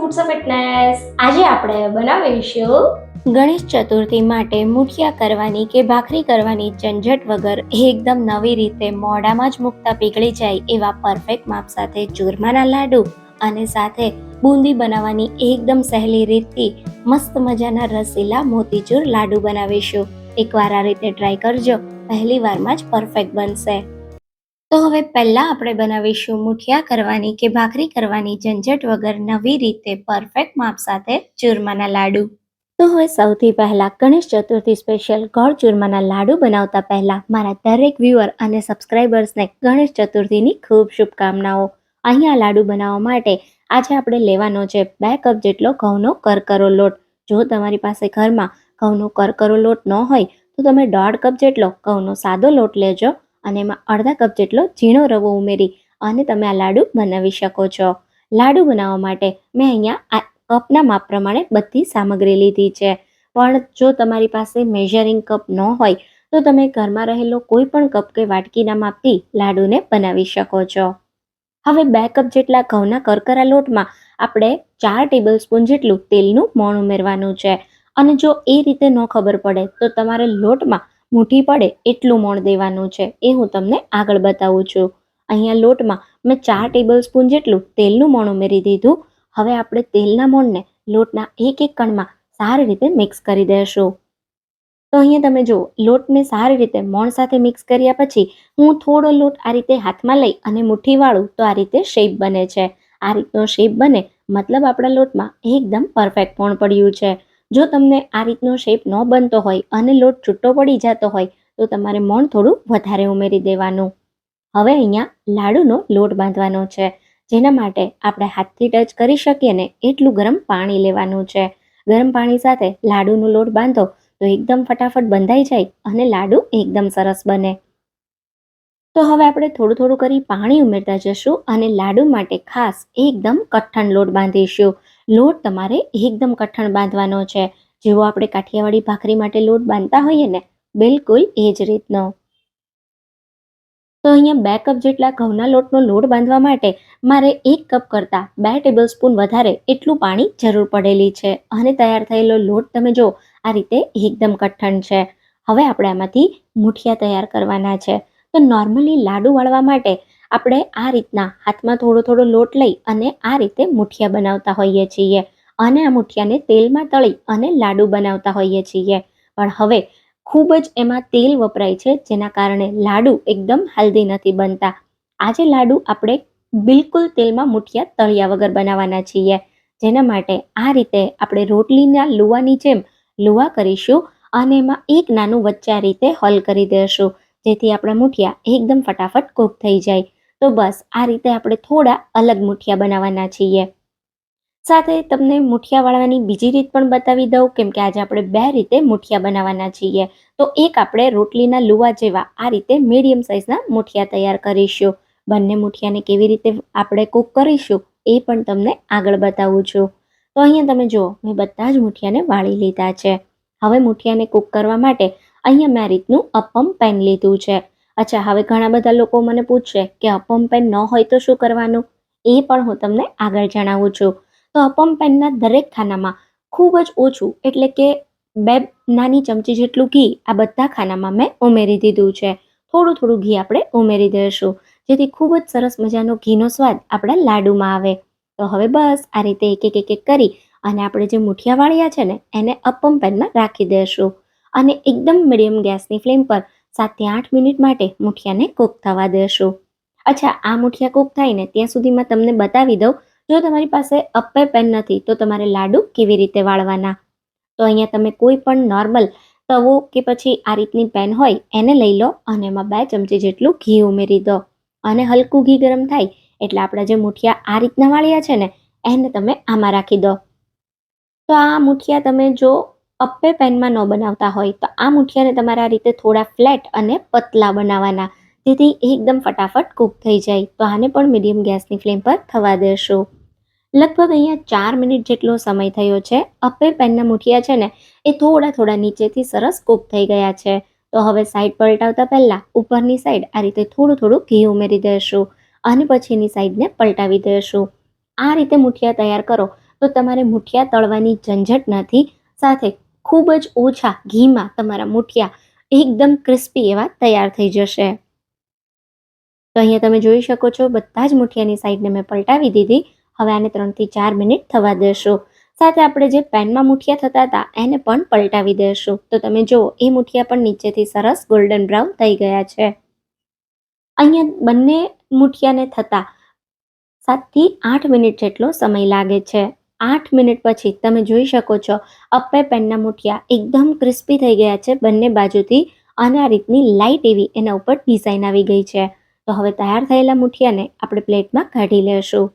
Foods of fitness આજે આપણે બનાવીશું ગણેશ ચતુર્થી માટે મુઠિયા કરવાની કે ભાખરી કરવાની ઝંઝટ વગર એકદમ નવી રીતે મોઢામાં જ મુકતા પીગળી જાય એવા પરફેક્ટ માપ સાથે ચૂરમાના લાડુ અને સાથે બુંદી બનાવવાની એકદમ સહેલી રીતથી મસ્ત મજાના રસીલા મોતીચૂર લાડુ બનાવીશું. એકવાર આ રીતે ટ્રાય કરજો. પહેલી વારમાં જ પરફેક્ટ બનશે. તો હવે પહેલાં આપણે બનાવીશું મુઠિયા કરવાની કે ભાખરી કરવાની ઝંઝટ વગર નવી રીતે પરફેક્ટ માપ સાથે ચૂરમાના લાડુ. તો હવે સૌથી પહેલાં ગણેશ ચતુર્થી સ્પેશિયલ ગોળ ચૂરમાના લાડુ બનાવતા પહેલાં મારા દરેક વ્યૂઅર અને સબસ્ક્રાઇબર્સને ગણેશ ચતુર્થીની ખૂબ શુભકામનાઓ. અહીંયા લાડુ બનાવવા માટે આજે આપણે લેવાનો છે બે કપ જેટલો ઘઉંનો કરકરો લોટ. જો તમારી પાસે ઘરમાં ઘઉંનો કરકરો લોટ ન હોય તો તમે દોઢ કપ જેટલો ઘઉંનો સાદો લોટ લેજો. અને એમાં અડધા કપ જેટલો ઝીણો રવો ઉમેરી અને તમે આ લાડુ બનાવી શકો છો. લાડુ બનાવવા માટે મેં અહીંયા આ કપના માપ પ્રમાણે બધી સામગ્રી લીધી છે. પણ જો તમારી પાસે મેઝરિંગ કપ ન હોય, તો તમે ઘરમાં રહેલો કોઈ પણ કપ કે વાટકીના માપથી લાડુને બનાવી શકો છો. હવે બે કપ જેટલા ઘઉંના કરકરા લોટમાં આપણે ચાર ટેબલ સ્પૂન જેટલું તેલનું મોણ ઉમેરવાનું છે. અને જો એ રીતે ન ખબર પડે, તો તમારે લોટમાં મુઠ્ઠી પડે એટલું મોણ દેવાનું છે. એ હું તમને આગળ બતાવું છું. અહીંયા લોટમાં મેં ચાર ટેબલ સ્પૂન જેટલું તેલનું મોણ ઉમેરી દીધું. હવે આપણે તેલના મોણને લોટના એક એક કણમાં સારી રીતે મિક્સ કરી દેશું. તો અહીંયા તમે જુઓ, લોટને સારી રીતે મોણ સાથે મિક્સ કર્યા પછી હું થોડો લોટ આ રીતે હાથમાં લઈ અને મુઠ્ઠી વાળું તો આ રીતે શેપ બને છે. આ રીતનો શેપ બને, મતલબ આપણા લોટમાં એકદમ પરફેક્ટ મોણ પડ્યું છે. જો તમને આ રીતનો શેપ ન બનતો હોય અને લોટ છૂટો પડી જતો હોય, તો તમારે મોણ થોડું વધારે ઉમેરી દેવાનું. હવે અહીંયા લાડુનો લોટ બાંધવાનો છે, જેના માટે આપણે હાથથી ટચ કરી શકીએ ને એટલું ગરમ પાણી લેવાનું છે. ગરમ પાણી સાથે લાડુનો લોટ બાંધો, તો એકદમ ફટાફટ બંધાઈ જાય અને લાડુ એકદમ સરસ બને. તો હવે આપણે થોડું થોડું કરી પાણી ઉમેરતા જશું અને લાડુ માટે ખાસ એકદમ કઠણ લોટ બાંધીશું. લોટ તમારે એકદમ કઠણ બાંધવાનો છે. જેવો આપણે કાઠિયાવાડી ભાખરી માટે લોટ બાંધતા હોઈએ ને, બિલકુલ એ જ રીતનો. તો અહીંયા બે કપ જેટલા ઘઉંના લોટનો લોટ બાંધવા માટે મારે એક કપ કરતાં બે ટેબલ સ્પૂન વધારે એટલું પાણી જરૂર પડેલી છે. અને તૈયાર થયેલો લોટ તમે જો આ રીતે એકદમ કઠણ છે. હવે આપણે આમાંથી મુઠિયા તૈયાર કરવાના છે. તો નોર્મલી લાડુ વાળવા માટે આપણે આ રીતના હાથમાં થોડો થોડો લોટ લઈ અને આ રીતે મુઠિયા બનાવતા હોઈએ છીએ. અને આ મુઠિયાને તેલમાં તળી અને લાડુ બનાવતા હોઈએ છીએ. પણ હવે ખૂબ જ એમાં તેલ વપરાય છે, જેના કારણે લાડુ એકદમ હેલ્ધી નથી બનતા. આજે લાડુ આપણે બિલકુલ તેલમાં મુઠિયા તળિયા વગર બનાવવાના છીએ. જેના માટે આ રીતે આપણે રોટલીના લુવાની જેમ લુવા કરીશું અને એમાં એક નાનું વચ્ચે રીતે હોલ કરી દઈશું જેથી આપણા મુઠિયા એકદમ ફટાફટ કૂક થઈ જાય. તો બસ, આ રીતે આપણે થોડા અલગ મુઠિયા બનાવવાના છીએ. સાથે તમને મુઠિયા વાળવાની બીજી રીત પણ બતાવી દઉં, કેમ કે આજે આપણે બે રીતે મુઠિયા બનાવવાના છીએ. તો એક આપણે રોટલીના લુવા જેવા આ રીતે મીડિયમ સાઇઝના મુઠિયા તૈયાર કરીશું. બંને મુઠિયાને કેવી રીતે આપણે કૂક કરીશું એ પણ તમને આગળ બતાવું છું. તો અહીંયા તમે જુઓ, મેં બધા જ મુઠિયાને વાળી લીધા છે. હવે મુઠિયાને કૂક કરવા માટે અહીંયા મેં રીતનું અપમ પેન લીધું છે. અચ્છા, હવે ઘણા બધા લોકો મને પૂછશે કે અપમ પેન ન હોય તો શું કરવાનું? એ પણ હું તમને આગળ જણાવું છું. તો અપમ પેનના દરેક ખાનામાં ખૂબ જ ઓછું, એટલે કે બે નાની ચમચી જેટલું ઘી આ બધા ખાનામાં મેં ઉમેરી દીધું છે. થોડું થોડું ઘી આપણે ઉમેરી દઈશું, જેથી ખૂબ જ સરસ મજાનો ઘીનો સ્વાદ આપણા લાડુમાં આવે. તો હવે બસ આ રીતે એક એક એક એક કરી અને આપણે જે મુઠિયા વાળ્યા છે ને, એને અપમ પેનમાં રાખી દઈશું. અને એકદમ મીડિયમ ગેસની ફ્લેમ પર સાતથી આઠ મિનિટ માટે મુઠિયાને કૂક થવા દેશું. અચ્છા, આ મુઠિયા કૂક થાય ને ત્યાં સુધીમાં તમને બતાવી દઉં, જો તમારી પાસે અપ્પે પેન નથી, તો તમારે લાડુ કેવી રીતે વાળવાના? તો અહીંયા તમે કોઈ પણ નોર્મલ તવો કે પછી આ રીતની પેન હોય, એને લઈ લો અને એમાં બે ચમચી જેટલું ઘી ઉમેરી દો. અને હલકું ઘી ગરમ થાય, એટલે આપણા જે મુઠિયા આ રીતના વાળ્યા છે ને, એને તમે આમાં રાખી દો. તો આ મુઠિયા તમે જો અપ્પે પેનમાં ન બનાવતા હોય તો આ મુઠિયાને તમારે આ રીતે થોડા ફ્લેટ અને પતલા બનાવવાના. જેથી એકદમ ફટાફટ કૂક થઈ જાય. તો આને પણ મીડિયમ ગેસની ફ્લેમ પર થવા દેશો. લગભગ અહીંયા ચાર મિનિટ જેટલો સમય થયો છે. અપ્પે પેનના મુઠિયા છે ને, એ થોડા થોડા નીચેથી સરસ કૂક થઈ ગયા છે. તો હવે સાઈડ પલટાવતા પહેલાં ઉપરની સાઈડ આ રીતે થોડું થોડું ઘી ઉમેરી દઈશું અને પછીની સાઈડને પલટાવી દઈશું આ રીતે મુઠિયા તૈયાર કરો તો તમારે મુઠિયા તળવાની ઝંઝટ નથી. સાથે ખૂબ જ ઓછા ઘીમાં તમારા મુઠિયા એકદમ ક્રિસ્પી એવા તૈયાર થઈ જશે. તો અહીંયા તમે જોઈ શકો છો, બધા જ મુઠિયાની સાઈડને મેં પલટાવી દીધી. હવે આને ત્રણથી ચાર મિનિટ થવા દેશો. સાથે આપણે જે પેનમાં મુઠિયા થતા હતા, એને પણ પલટાવી દેશું. તો તમે જુઓ, એ મુઠિયા પણ નીચેથી સરસ ગોલ્ડન બ્રાઉન થઈ ગયા છે. અહીંયા બંને મુઠિયાને થતા સાતથી આઠ મિનિટ જેટલો સમય લાગે છે. આઠ મિનિટ પછી તમે જોઈ શકો છો, અપ્પે પેનના મુઠિયા એકદમ ક્રિસ્પી થઈ ગયા છે બંને બાજુથી, અને આ રીતની લાઇટ એવી એના ઉપર ડિઝાઇન આવી ગઈ છે. તો હવે તૈયાર થયેલા મુઠિયાને આપણે પ્લેટમાં કાઢી લેશું.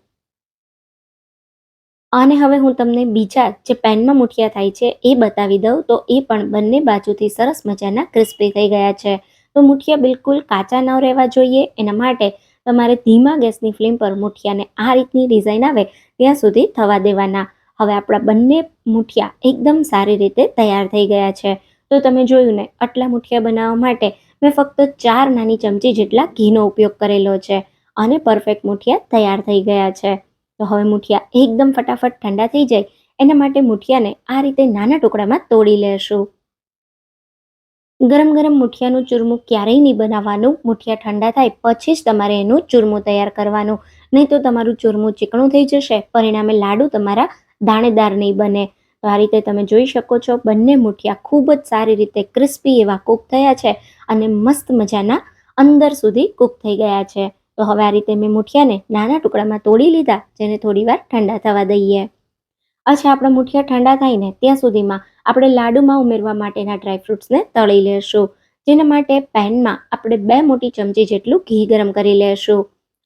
અને હવે હું તમને બીજા જે પેનમાં મુઠિયા થાય છે એ બતાવી દઉં, તો એ પણ બંને બાજુથી સરસ મજાના ક્રિસ્પી થઈ ગયા છે. તો મુઠિયા બિલકુલ કાચા ન રહેવા જોઈએ, એના માટે તમારે ધીમા ગેસની ફ્લેમ પર મુઠિયાને આ રીતની ડિઝાઇન આવે ત્યાં સુધી થવા દેવાના. હવે આપણા બંને મુઠિયા એકદમ સારી રીતે તૈયાર થઈ ગયા છે. તો તમે જોયું ને, આટલા મુઠિયા બનાવવા માટે મેં ફક્ત ચાર નાની ચમચી જેટલા ઘીનો ઉપયોગ કરેલો છે અને પરફેક્ટ મુઠિયા તૈયાર થઈ ગયા છે. તો હવે મુઠિયા એકદમ ફટાફટ ઠંડા થઈ જાય, એના માટે મુઠિયાને આ રીતે નાના ટુકડામાં તોડી લેશું. ગરમ ગરમ મુઠિયાનું ચૂરમું ક્યારેય નહીં બનાવવાનું. મુઠિયા ઠંડા થાય પછી જ તમારે એનું ચૂરમું તૈયાર કરવાનું. નહીં તો તમારું ચૂરમું ચીકણું થઈ જશે. પરિણામે લાડુ તમારા દાણેદાર નહીં બને. તો આ રીતે તમે જોઈ શકો છો, બંને મુઠિયા ખૂબ જ સારી રીતે ક્રિસ્પી એવા કૂક થયા છે અને મસ્ત મજાના અંદર સુધી કૂક થઈ ગયા છે. તો હવે આ રીતે મેં મુઠિયાને નાના ટુકડામાં તોડી લીધા, જેને થોડી વાર ઠંડા થવા દઈએ. અચ્છા, આપણા મુઠિયા ઠંડા થાય ને ત્યાં સુધીમાં આપણે લાડુમાં ઉમેરવા માટેના ડ્રાયફ્રૂટ્સને તળી લેશું. જેના માટે પેનમાં આપણે બે મોટી ચમચી જેટલું ઘી ગરમ કરી લેશું.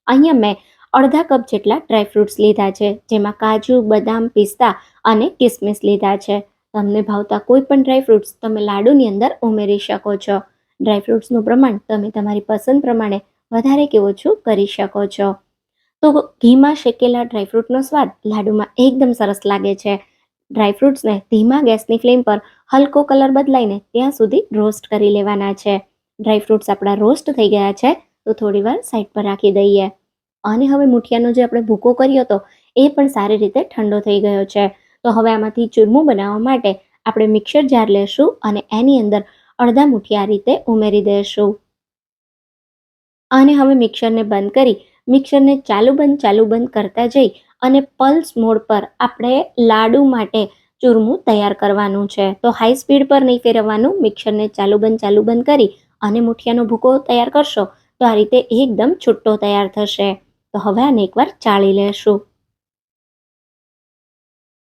અહીંયા મેં અડધા કપ જેટલા ડ્રાયફ્રૂટ્સ લીધા છે, જેમાં કાજુ, બદામ, પિસ્તા અને કિસમિસ લીધા છે. તમને ભાવતા કોઈ પણ ડ્રાયફ્રૂટ્સ તમે લાડુની અંદર ઉમેરી શકો છો. ડ્રાયફ્રૂટ્સનું પ્રમાણ તમે તમારી પસંદ પ્રમાણે વધારે કે ઓછું કરી શકો છો. તો ઘીમાં શેકેલા ડ્રાયફ્રૂટનો સ્વાદ લાડુમાં એકદમ સરસ લાગે છે. ડ્રાયફ્રૂટ્સને ધીમા ગેસની ફ્લેમ પર હલકો કલર બદલાઈને ત્યાં સુધી રોસ્ટ કરી લેવાના છે. ડ્રાયફ્રૂટ્સ આપણા રોસ્ટ થઈ ગયા છે, તો થોડી વાર સાઈડ પર રાખી દઈએ. અને હવે મુઠિયાનો જે આપણે ભૂકો કર્યો હતો, એ પણ સારી રીતે ઠંડો થઈ ગયો છે. તો હવે આમાંથી ચૂરમું બનાવવા માટે આપણે મિક્સર જાર લેશું અને એની અંદર અડધા મુઠિયા રીતે ઉમેરી દઈશું અને હવે મિક્સરને બંધ કરી, મિક્સરને ચાલુ બંધ ચાલુ બંધ કરતા જઈ અને પલ્સ મોડ પર આપણે લાડુ માટે ચૂરમું તૈયાર કરવાનું છે. તો હાઈ સ્પીડ પર નહીં ફેરવવાનું મિક્સરને ચાલુ બંધ ચાલુ બંધ કરી અને મુઠિયાનો ભૂકો તૈયાર કરશો તો આ રીતે એકદમ છૂટો તૈયાર થશે. તો હવે આને એકવાર ચાળી લેશું.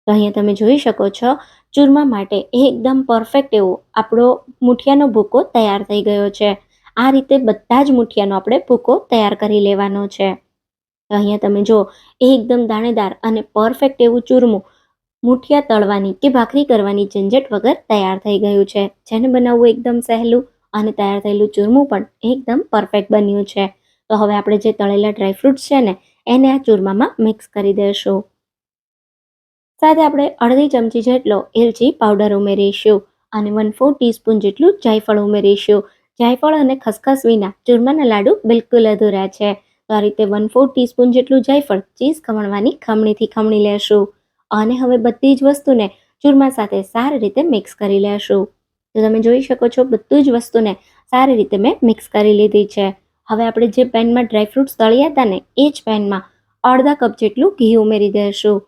તો અહીંયા તમે જોઈ શકો છો, ચૂરમા માટે એકદમ પરફેક્ટ એવો આપણો મુઠિયાનો ભૂકો તૈયાર થઈ ગયો છે. આ રીતે બધા જ મુઠિયાનો આપણે ભૂકો તૈયાર કરી લેવાનો છે. અહીંયા તમે જો એકદમ દાણેદાર અને પરફેક્ટ એવું ચૂરમું મૂઠિયા તળવાની કે ભાખરી કરવાની ઝંઝટ વગર તૈયાર થઈ ગયું છે. જેને બનાવવું એકદમ સહેલું અને તૈયાર થયેલું ચૂરમું પણ એકદમ પરફેક્ટ બન્યું છે. તો હવે આપણે જે તળેલા ડ્રાયફ્રૂટ્સ છે ને, એને આ ચૂરમામાં મિક્સ કરી દઈશું. સાથે આપણે અડધી ચમચી જેટલો એલચી પાવડર ઉમેરીશું અને વન ફોર ટીસ્પૂન જેટલું જાયફળ ઉમેરીશું. જાયફળ અને ખસખસ વિના ચૂરમાના લાડુ બિલકુલ અધૂરા છે. તો આ રીતે વન ફોર ટીસ્પૂન જેટલું જાયફળ ચીઝ ખમણવાની ખમણીથી ખમણી લેશું. અને હવે બધી જ વસ્તુને ચૂરમા સાથે સારી રીતે મિક્સ કરી લેશું. તો તમે જોઈ શકો છો બધું જ વસ્તુને સારી રીતે મેં મિક્સ કરી લીધી છે. હવે આપણે જે પેનમાં ડ્રાયફ્રૂટ્સ તળ્યા હતા ને, એ જ પેનમાં અડધા કપ જેટલું ઘી ઉમેરી દઈશું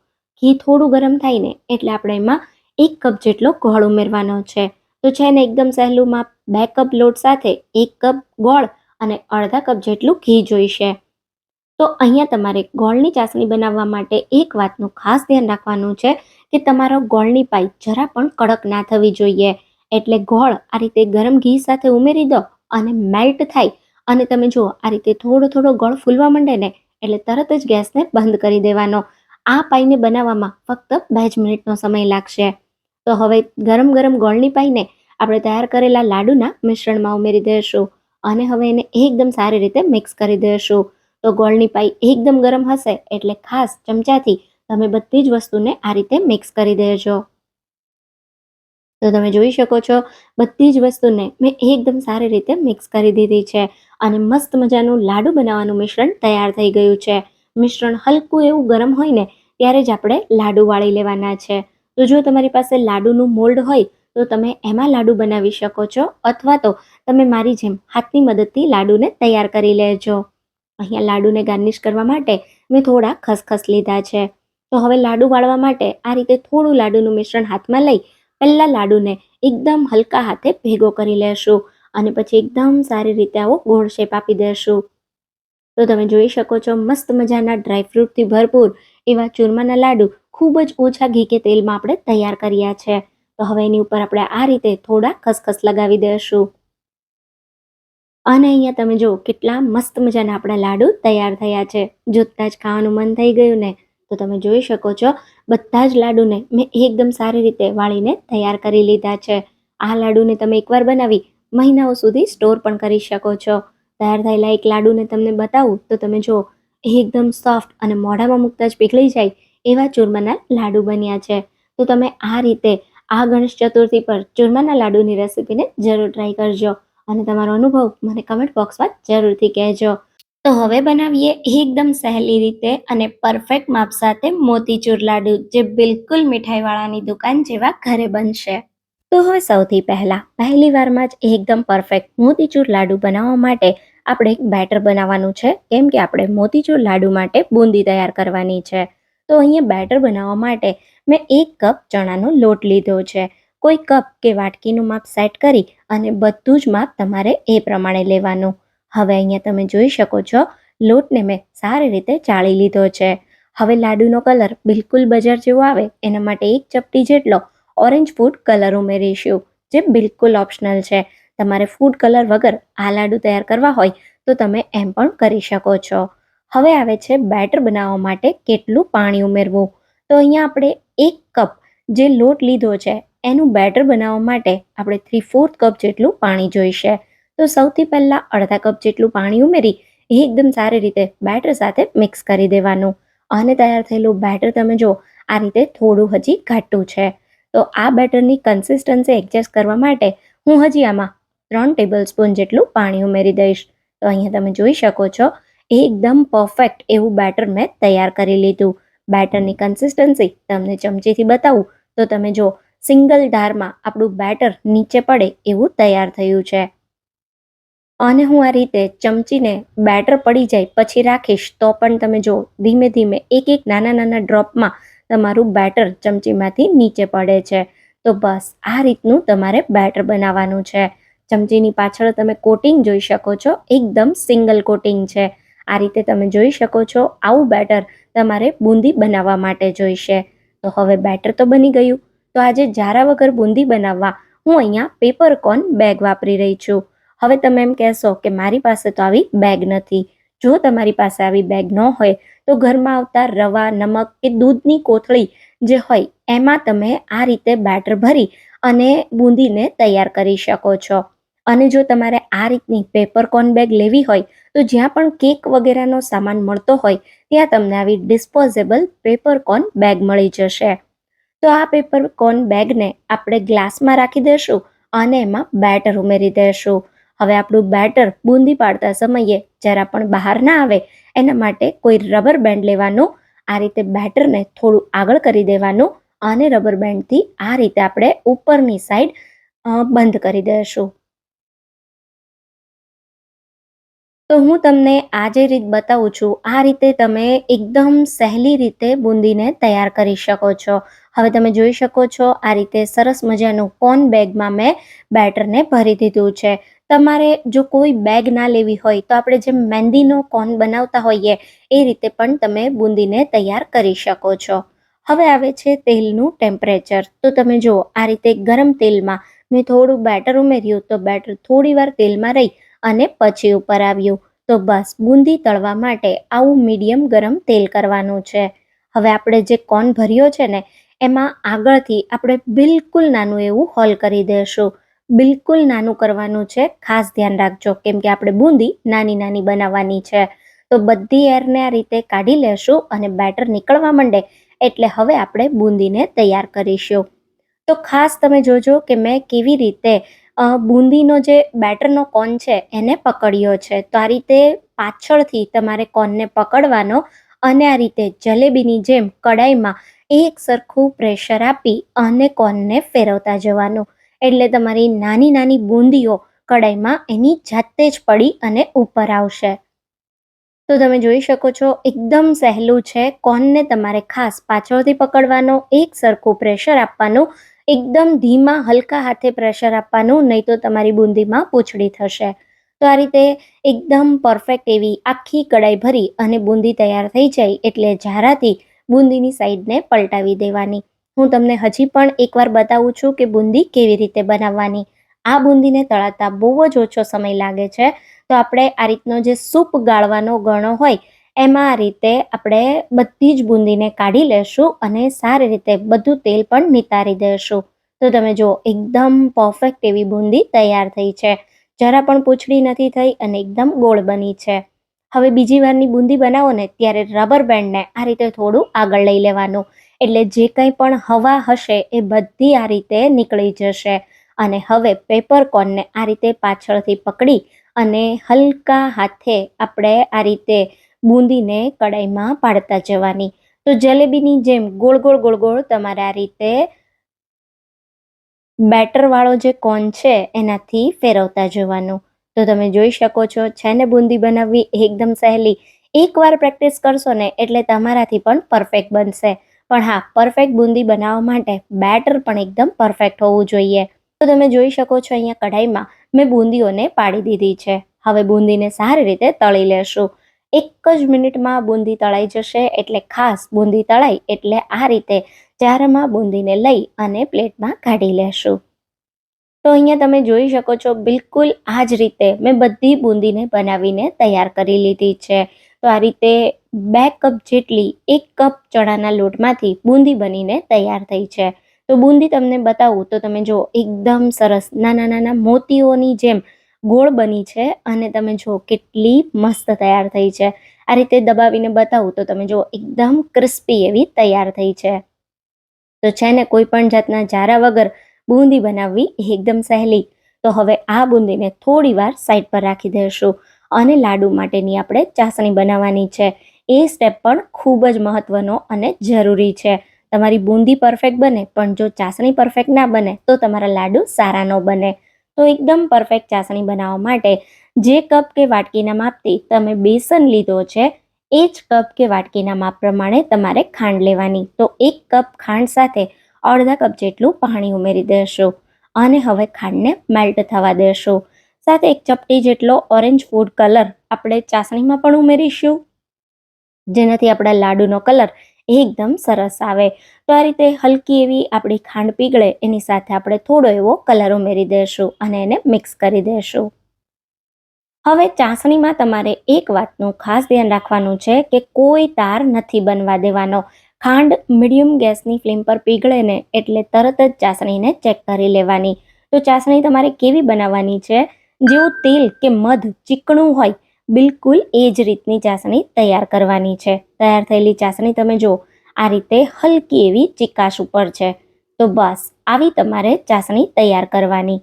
ઘી થોડું ગરમ થાય ને એટલે આપણે એમાં એક કપ જેટલો ગોળ ઉમેરવાનો છે. તો છે ને એકદમ સહેલું માપ, બે કપ લોટ સાથે એક કપ ગોળ અને અડધા કપ જેટલું ઘી જોઈશે. તો અહીંયા તમારે ગોળની ચાસણી બનાવવા માટે એક વાતનું ખાસ ધ્યાન રાખવાનું છે કે તમારો ગોળની પાઈ જરા પણ કડક ના થવી જોઈએ. એટલે ગોળ આ રીતે ગરમ ઘી સાથે ઉમેરી દો અને મેલ્ટ થાય. અને તમે જુઓ, આ રીતે થોડો થોડો ગોળ ફૂલવા માંડે ને એટલે તરત જ ગેસને બંધ કરી દેવાનો. આ પાઈને બનાવવામાં ફક્ત બે જ મિનિટનો સમય લાગશે. તો હવે ગરમ ગરમ ગોળની પાઈને આપણે તૈયાર કરેલા લાડુના મિશ્રણમાં ઉમેરી દઈશું અને હવે એને એકદમ સારી રીતે મિક્સ કરી દઈશું તો ગોળની પાઈ એકદમ ગરમ હશે એટલે ખાસ ચમચાથી તમે બધી જ વસ્તુને આ રીતે મિક્સ કરી દેજો. તો તમે જોઈ શકો છો, બધી જ વસ્તુને મેં એકદમ સારી રીતે મિક્સ કરી દીધી છે અને મસ્ત મજાનું લાડુ બનાવવાનું મિશ્રણ તૈયાર થઈ ગયું છે. મિશ્રણ હલકું એવું ગરમ હોય ને ત્યારે જ આપણે લાડુ વાળી લેવાના છે. તો જો તમારી પાસે લાડુનું મોલ્ડ હોય તો તમે એમાં લાડુ બનાવી શકો છો અથવા તો તમે મારી જેમ હાથની મદદથી લાડુને તૈયાર કરી લેજો. અહીંયા લાડુને ગાર્નિશ કરવા માટે મેં થોડા ખસખસ લીધા છે. તો હવે લાડુ વાળવા માટે આ રીતે થોડું લાડુનું મિશ્રણ હાથમાં લઈ પહેલાં લાડુને એકદમ હલકા હાથે ભેગો કરી લેશું અને પછી એકદમ સારી રીતે આવો ગોળ શેપ આપી દેશું. તો તમે જોઈ શકો છો મસ્ત મજાના ડ્રાયફ્રૂટથી ભરપૂર એવા ચૂરમાના લાડુ ખૂબ જ ઓછા ઘી કે તેલમાં આપણે તૈયાર કર્યા છે. તો હવે એની ઉપર આપણે આ રીતે થોડા ખસખસ લગાવી દઈશું અને અહીંયા તમે જો કેટલા મસ્ત મજાના આપણા લાડુ તૈયાર થયા છે. જોતાં જ ખાવાનું મન થઈ ગયું ને, તો તમે જોઈ શકો છો, બધા જ લાડુને મેં એકદમ સારી રીતે વાળીને તૈયાર કરી લીધા છે. આ લાડુને તમે એકવાર બનાવી મહિનાઓ સુધી સ્ટોર પણ કરી શકો છો. તૈયાર થયેલા એક લાડુને તમને બતાવું, તો તમે જો એકદમ સોફ્ટ અને મોઢામાં મૂકતા જ પીગળી જાય એવા ચૂરમાના લાડુ બન્યા છે. તો તમે આ રીતે આ ગણેશ ચતુર્થી પર ચૂરમાના લાડુની રેસીપીને જરૂર ટ્રાય કરજો. અને તમારો અનુભવ મને કમેન્ટ બોક્સમાં જરૂરથી કહેજો. તો હવે બનાવીએ એકદમ સહેલી રીતે અને પરફેક્ટ માપ સાથે મોતીચૂર લાડુ, જે બિલકુલ મીઠાઈવાળાની દુકાન જેવા ઘરે બનશે. તો હવે સૌથી પહેલાં, પહેલી વારમાં જ એકદમ પરફેક્ટ મોતીચૂર લાડુ બનાવવા માટે આપણે એક બેટર બનાવવાનું છે, કેમ કે આપણે મોતીચૂર લાડુ માટે બુંદી તૈયાર કરવાની છે. તો અહીંયા બેટર બનાવવા માટે મેં એક કપ ચણાનો લોટ લીધો છે. કોઈ કપ કે વાટકીનું માપ સેટ કરી અને બધું જ માપ તમારે એ પ્રમાણે લેવાનું. હવે અહીંયા તમે જોઈ શકો છો, લોટને મેં સારી રીતે ચાળી લીધો છે. હવે લાડુનો કલર બિલકુલ બજાર જેવો આવે, એના માટે એક ચપટી જેટલો ઓરેન્જ ફૂડ કલર ઉમેરીશું, જે બિલકુલ ઓપ્શનલ છે. તમારે ફૂડ કલર વગર આ લાડુ તૈયાર કરવા હોય તો તમે એમ પણ કરી શકો છો. હવે આવે છે બેટર બનાવવા માટે કેટલું પાણી ઉમેરવું. તો અહીંયા આપણે એક કપ જે લોટ લીધો છે એનું બેટર બનાવવા માટે આપણે થ્રી ફોર્થ કપ જેટલું પાણી જોઈશે. તો સૌથી પહેલાં અડધા કપ જેટલું પાણી ઉમેરી એ એકદમ સારી રીતે બેટર સાથે મિક્સ કરી દેવાનું. અને તૈયાર થયેલું બેટર તમે જો આ રીતે થોડું હજી ઘાટું છે. તો આ બેટરની કન્સિસ્ટન્સી એડજસ્ટ કરવા માટે હું હજી આમાં ત્રણ ટેબલ સ્પૂન જેટલું પાણી ઉમેરી દઈશ. તો અહીંયા તમે જોઈ શકો છો એકદમ પરફેક્ટ એવું બેટર મેં તૈયાર કરી લીધું. બેટરની કન્સિસ્ટન્સી તમને ચમચીથી બતાવું. તો તમે જો સિંગલ ધારમાં આપણું બેટર નીચે પડે એવું તૈયાર થયું છે. અને હું આ રીતે ચમચીને બેટર પડી જાય પછી રાખીશ તો પણ તમે જો ધીમે ધીમે એક એક નાના નાના ડ્રોપમાં તમારું બેટર ચમચીમાંથી નીચે પડે છે. તો બસ આ રીતનું તમારે બેટર બનાવવાનું છે. ચમચીની પાછળ તમે કોટિંગ જોઈ શકો છો, એકદમ સિંગલ કોટિંગ છે. આ રીતે તમે જોઈ શકો છો આવું બેટર તમારે બૂંદી બનાવવા માટે જોઈશે. તો હવે બેટર તો બની ગયું. તો આજે જારા વગર બૂંદી બનાવવા હું અહીંયા પેપર બેગ વાપરી રહી છું. હવે તમે એમ કહેશો કે મારી પાસે તો આવી બેગ નથી. જો તમારી પાસે આવી બેગ ન હોય તો ઘરમાં આવતા રવા, નમક કે દૂધની કોથળી જે હોય એમાં તમે આ રીતે બેટર ભરી અને બૂંદીને તૈયાર કરી શકો છો. અને જો તમારે આ રીતની પેપર કોન બેગ લેવી હોય તો જ્યાં પણ કેક વગેરેનો સામાન મળતો હોય ત્યાં તમને આવી ડિસ્પોઝેબલ પેપર કોન બેગ મળી જશે. તો આ પેપર કોન બેગને આપણે ગ્લાસમાં રાખી દઈશું અને એમાં બેટર ઉમેરી દઈશું હવે આપણું બેટર બૂંદી પાડતા સમયે જરા પણ બહાર ના આવે, એના માટે કોઈ રબર બેન્ડ લેવાનું, આ રીતે બેટરને થોડું આગળ કરી દેવાનું અને રબર બેન્ડથી આ રીતે આપણે ઉપરની સાઈડ બંધ કરી દઈશું તો હું તમને આ જે રીત બતાવું છું. આ રીતે તમે એકદમ સહેલી રીતે બૂંદીને તૈયાર કરી શકો છો. હવે તમે જોઈ શકો છો, આ રીતે સરસ મજાનું કોન બેગમાં મેં બેટરને ભરી દીધું છે. તમારે જો કોઈ બેગ ના લેવી હોય તો આપણે જેમ મહેંદીનો કોન બનાવતા હોઈએ, એ રીતે પણ તમે બૂંદીને તૈયાર કરી શકો છો. હવે આવે છે તેલનું ટેમ્પરેચર. તો તમે જુઓ, આ રીતે ગરમ તેલમાં મેં થોડું બેટર ઉમેર્યું તો બેટર થોડી વાર તેલમાં રહી. અને પછી ઉપર આવ્યું. તો બસ, બુંદી તળવા માટે આવું મીડિયમ ગરમ તેલ કરવાનું છે. હવે આપણે જે કોન ભર્યો છે ને, એમાં આગળથી આપણે બિલકુલ નાનું એવું હોલ કરી દઈશું બિલકુલ નાનું કરવાનું છે. ખાસ ધ્યાન રાખજો, કેમ કે આપણે બુંદી નાની નાની બનાવવાની છે. તો બધી એરને આ રીતે કાઢી લેશું અને બેટર નીકળવા માંડે, એટલે હવે આપણે બુંદીને તૈયાર કરીશું. તો ખાસ તમે જોજો કે મેં કેવી રીતે બૂંદીનો જે બેટરનો કોન છે, એને પકડ્યો છે. તો આ રીતે પાછળથી તમારે કોનને પકડવાનો અને આ રીતે જલેબીની જેમ કડાઈમાં એક સરખું પ્રેશર આપી અને કોનને ફેરવતા જવાનું. એટલે તમારી નાની નાની બૂંદીઓ કડાઈમાં એની જાતે જ પડી અને ઉપર આવશે. તો તમે જોઈ શકો છો, એકદમ સહેલું છે. કોનને તમારે ખાસ પાછળથી પકડવાનો, એક સરખું પ્રેશર આપવાનું એકદમ ધીમા, હલકા હાથે પ્રેશર આપવાનું, નહીં તો તમારી બુંદીમાં પૂંછડી થશે. તો આ રીતે એકદમ પરફેક્ટ એવી આખી કડાઈ ભરી અને બુંદી તૈયાર થઈ જાય એટલે ઝારાથી બુંદીની સાઈડને પલટાવી દેવાની. હું તમને હજી પણ એકવાર બતાવું છું કે બુંદી કેવી રીતે બનાવવાની. આ બુંદીને તળાતા બહુ જ ઓછો સમય લાગે છે. તો આપણે આ રીતનો જે સૂપ ગાળવાનો ગણો હોય એમાં આ રીતે આપણે બધી જ બુંદીને કાઢી લેશું અને સારી રીતે બધું તેલ પણ નિતારી દેશું. તો તમે જો એકદમ પરફેક્ટ એવી બુંદી તૈયાર થઈ છે. જરા પણ પૂંછડી નથી થઈ અને એકદમ ગોળ બની છે. હવે બીજી વારની બુંદી બનાવો ને ત્યારે રબર બેન્ડને આ રીતે થોડું આગળ લઈ લેવાનું. એટલે જે કંઈ પણ હવા હશે એ બધી આ રીતે નીકળી જશે. અને હવે પેપર કોનને આ રીતે પાછળથી પકડી અને હલકા હાથે આપણે આ રીતે બુંદીને કડાઈમાં પાડતા જવાની. તો જલેબીની જેમ ગોળ ગોળ ગોળ ગોળ તમારે આ રીતે બેટરવાળો જે કોન છે એનાથી ફેરવતા જવાનું. તો તમે જોઈ શકો છો, છે ને બુંદી બનાવવી એકદમ સહેલી. એકવાર પ્રેક્ટિસ કરશો ને એટલે તમારાથી પણ પરફેક્ટ બનશે. પણ હા, પરફેક્ટ બુંદી બનાવવા માટે બેટર પણ એકદમ પરફેક્ટ હોવું જોઈએ. તો તમે જોઈ શકો છો અહીંયા કઢાઈમાં મેં બુંદીઓને પાડી દીધી છે. હવે બુંદીને સારી રીતે તળી લેશું. એક જ મિનિટમાં બુંદી તળાઈ જશે એટલે ખાસ બુંદી તળાઈ એટલે આ રીતે જારમાં બુંદીને લઈ અને પ્લેટમાં કાઢી લેશું. તો અહીંયા તમે જોઈ શકો છો, બિલકુલ આ જ રીતે મેં બધી બુંદીને બનાવીને તૈયાર કરી લીધી છે. તો આ રીતે બે કપ જેટલી એક કપ ચણાના લોટમાંથી બુંદી બનીને તૈયાર થઈ છે. તો બુંદી તમને બતાવું તો તમે જો એકદમ સરસ નાના નાના મોતીઓની જેમ ગોળ બની છે અને તમે જો કેટલી મસ્ત તૈયાર થઈ છે. આ રીતે દબાવીને બતાવું તો તમે જો એકદમ ક્રિસ્પી એવી તૈયાર થઈ છે. તો છે ને કોઈ પણ જાતના જારા વગર બુંદી બનાવવી એકદમ સહેલી. તો હવે આ બુંદીને થોડી વાર સાઈડ પર રાખી દઈશું અને લાડુ માટેની આપણે ચાસણી બનાવવાની છે. એ સ્ટેપ પણ ખૂબ જ મહત્વનો અને જરૂરી છે. તમારી બુંદી પરફેક્ટ બને, પણ જો ચાસણી પરફેક્ટ ના બને તો તમારા લાડુ સારા ન બને. તો એકદમ પરફેક્ટ ચાસણી બનાવવા માટે જે કપ કે વાટકીના માપથી તમે બેસન લીધો છે, એ જ કપ કે વાટકીના માપ પ્રમાણે તમારે ખાંડ લેવાની. તો એક કપ ખાંડ સાથે અડધા કપ જેટલું પાણી ઉમેરી દેશો અને હવે ખાંડને મેલ્ટ થવા દેશો. સાથે એક ચપટી જેટલો ઓરેન્જ ફૂડ કલર આપણે ચાસણીમાં પણ ઉમેરીશું. જેનાથી આપણા લાડુનો કલર એકદમ સરસ આવે. તો આ રીતે હલકી એવી આપણી ખાંડ પીગળે, એની સાથે આપણે થોડો એવો કલર ઉમેરી દઈશું અને એને મિક્સ કરી દઈશું હવે ચાસણીમાં તમારે એક વાતનું ખાસ ધ્યાન રાખવાનું છે કે કોઈ તાર નથી બનવા દેવાનો. ખાંડ મીડિયમ ગેસની ફ્લેમ પર પીગળે ને એટલે તરત જ ચાસણીને ચેક કરી લેવાની. તો ચાસણી તમારે કેવી બનાવવાની છે? જેવું તેલ કે મધ ચીકણું હોય બિલકુલ એ જ રીતની ચાસણી તૈયાર કરવાની છે. તૈયાર થયેલી ચાસણી તમે જો આ રીતે હલકી એવી ચિકાશ ઉપર છે. તો બસ, આવી તમારે ચાસણી તૈયાર કરવાની.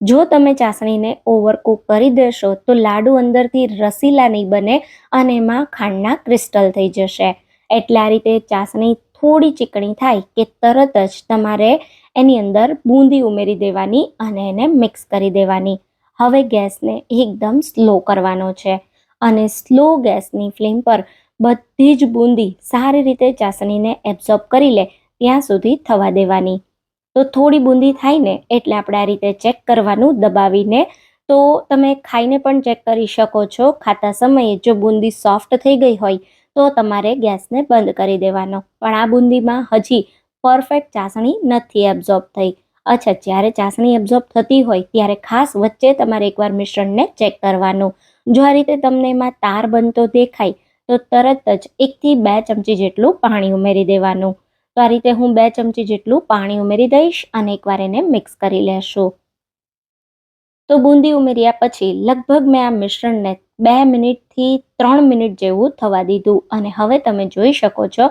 જો તમે ચાસણીને ઓવરકુક કરી દેશો, તો લાડુ અંદરથી રસીલા નહીં બને અને એમાં ખાંડના ક્રિસ્ટલ થઈ જશે. એટલે આ રીતે ચાસણી થોડી ચીકણી થાય કે તરત જ તમારે એની અંદર બૂંદી ઉમેરી દેવાની અને એને મિક્સ કરી દેવાની. હવે ગેસને એકદમ સ્લો કરવાનો છે અને સ્લો ગેસની ફ્લેમ પર બધી જ બૂંદી સારી રીતે ચાસણીને એબ્ઝોર્બ કરી લે ત્યાં સુધી થવા દેવાની. તો થોડી બૂંદી થાય ને એટલે આપણે આ રીતે ચેક કરવાનું દબાવીને તો તમે ખાઈને પણ ચેક કરી શકો છો. ખાતા સમયે જો બૂંદી સોફ્ટ થઈ ગઈ હોય તો તમારે ગેસને બંધ કરી દેવાનો. પણ આ બૂંદીમાં હજી પરફેક્ટ ચાસણી નથી એબ્ઝોર્બ થઈ. અચ્છા, જ્યારે ચાસણી એબ્ઝોર્બ થતી હોય, ત્યારે ખાસ વચ્ચે તમારે એકવાર મિશ્રણને ચેક કરવાનું. જો આ રીતે તમને એમાં તાર બનતો દેખાય, તો તરત જ એકથી બે ચમચી જેટલું પાણી ઉમેરી દેવાનું. તો આ રીતે હું બે ચમચી જેટલું પાણી ઉમેરી દઈશ અને એકવાર એને મિક્સ કરી લેશું. તો બુંદી ઉમેર્યા પછી લગભગ મેં આ મિશ્રણને બે મિનિટથી ત્રણ મિનિટ જેવું થવા દીધું. અને હવે તમે જોઈ શકો છો,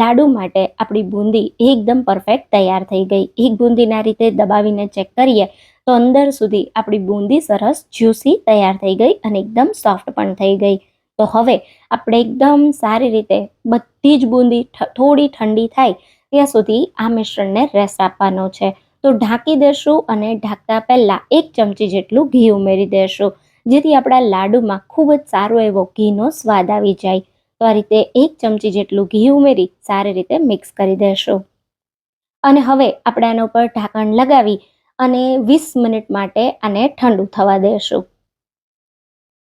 લાડુ માટે આપણી બુંદી એકદમ પરફેક્ટ તૈયાર થઈ ગઈ. એક બુંદીના રીતે દબાવીને ચેક કરીએ, તો અંદર સુધી આપણી બુંદી સરસ જ્યુસી તૈયાર થઈ ગઈ અને એકદમ સોફ્ટ પણ થઈ ગઈ. તો હવે આપણે એકદમ સારી રીતે બધી જ બુંદી થોડી ઠંડી થાય ત્યાં સુધી આ મિશ્રણને રેસ્ટ આપવાનો છે. તો ઢાંકી દેશું અને ઢાંકતા પહેલાં એક ચમચી જેટલું ઘી ઉમેરી દેશું. જેથી આપણા લાડુમાં ખૂબ જ સારો એવો ઘીનો સ્વાદ આવી જાય. તો આ રીતે એક ચમચી જેટલું ઘી ઉમેરી સારી રીતે મિક્સ કરી દેશું. અને હવે આપણે આના ઉપર ઢાંકણ લગાવી અને વીસ મિનિટ માટે આને ઠંડુ થવા દેશું.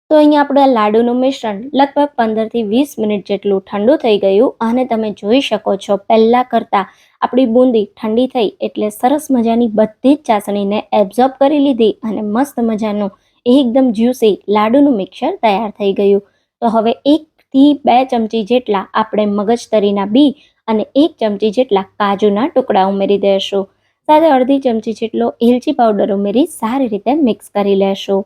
તો અહીંયા આપણા લાડુનું મિશ્રણ લગભગ પંદરથી વીસ મિનિટ જેટલું ઠંડુ થઈ ગયું અને તમે જોઈ શકો છો પહેલાં કરતાં આપણી બુંદી ઠંડી થઈ એટલે સરસ મજાની બધી જ ચાસણીને એબ્ઝોર્બ કરી લીધી અને મસ્ત મજાનું એકદમ જ્યુસી લાડુનું મિક્સર તૈયાર થઈ ગયું. તો હવે એકથી બે ચમચી જેટલા આપણે મગજતરીના બી અને એક ચમચી જેટલા કાજુના ટુકડા ઉમેરી દેશું. સાથે અડધી ચમચી જેટલો એલચી પાવડર ઉમેરી સારી રીતે મિક્સ કરી લેશું.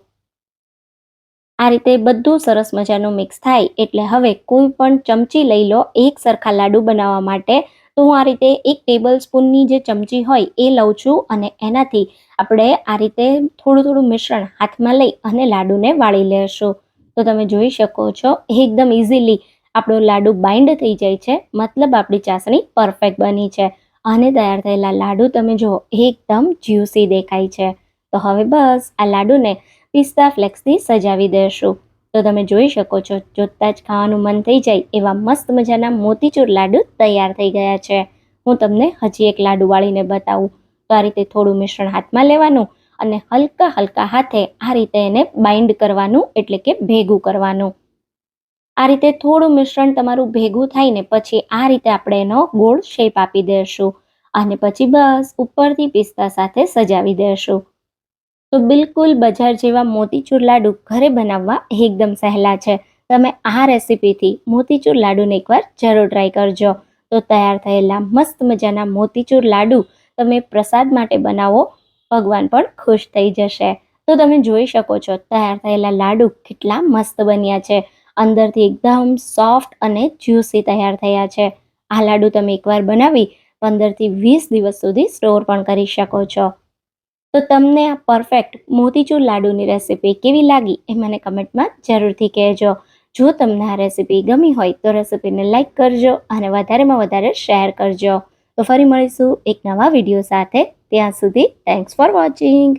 આ રીતે બધું સરસ મજાનું મિક્સ થાય એટલે હવે કોઈ પણ ચમચી લઈ લો એક સરખા લાડુ બનાવવા માટે તો હું આ રીતે એક ટેબલ સ્પૂનની જે ચમચી હોય એ લઉં છું અને એનાથી આપણે આ રીતે થોડું થોડું મિશ્રણ હાથમાં લઈ અને લાડુને વાળી લેશું. તો તમે જોઈ શકો છો એકદમ ઇઝીલી આપણો લાડુ બાઇન્ડ થઈ જાય છે, મતલબ આપણી ચાસણી પરફેક્ટ બની છે. અને તૈયાર થયેલા લાડુ તમે જુઓ, એકદમ જ્યુસી દેખાય છે. તો હવે બસ આ લાડુને પિસ્તા ફ્લેક્સથી સજાવી દેશું. તો તમે જોઈ શકો છો, જોતાં જ ખાવાનું મન થઈ જાય એવા મસ્ત મજાના મોતીચૂર લાડુ તૈયાર થઈ ગયા છે. હું તમને હજી એક લાડુ વાળીને બતાવું. તો આ રીતે થોડું મિશ્રણ હાથમાં લેવાનું અને હલકા હલકા હાથે આ રીતે એને બાઇન્ડ કરવાનું, એટલે કે ભેગું કરવાનું. આ રીતે થોડું મિશ્રણ તમારું ભેગું થાય ને પછી આ રીતે આપણે એનો ગોળ શેપ આપી દઈશું અને પછી બસ ઉપરથી પિસ્તા સાથે સજાવી દઈશું તો બિલકુલ બજાર જેવા મોતીચૂર લાડુ ઘરે બનાવવા એકદમ સહેલા છે. તમે આ રેસીપીથી મોતીચૂર લાડુને એકવાર જરૂર ટ્રાય કરજો. તો તૈયાર થયેલા મસ્ત મજાના મોતીચૂર લાડુ તમે પ્રસાદ માટે બનાવો, ભગવાન પણ ખુશ થઈ જશે. તો તમે જોઈ શકો છો તૈયાર થયેલા લાડુ કેટલા મસ્ત બન્યા છે. અંદરથી એકદમ સોફ્ટ અને જ્યુસી તૈયાર થયા છે. આ લાડુ તમે એકવાર બનાવી પંદરથી વીસ દિવસ સુધી સ્ટોર પણ કરી શકો છો. તો તમને આ પરફેક્ટ મોતીચૂર લાડુની રેસીપી કેવી લાગી એ મને કમેન્ટમાં જરૂરથી કહેજો. જો તમને આ રેસીપી ગમી હોય તો રેસીપીને લાઇક કરજો અને વધારેમાં વધારે શેર કરજો. તો ફરી મળીશું એક નવા વીડિયો સાથે. ત્યાં સુધી થેન્ક્સ ફોર વોચિંગ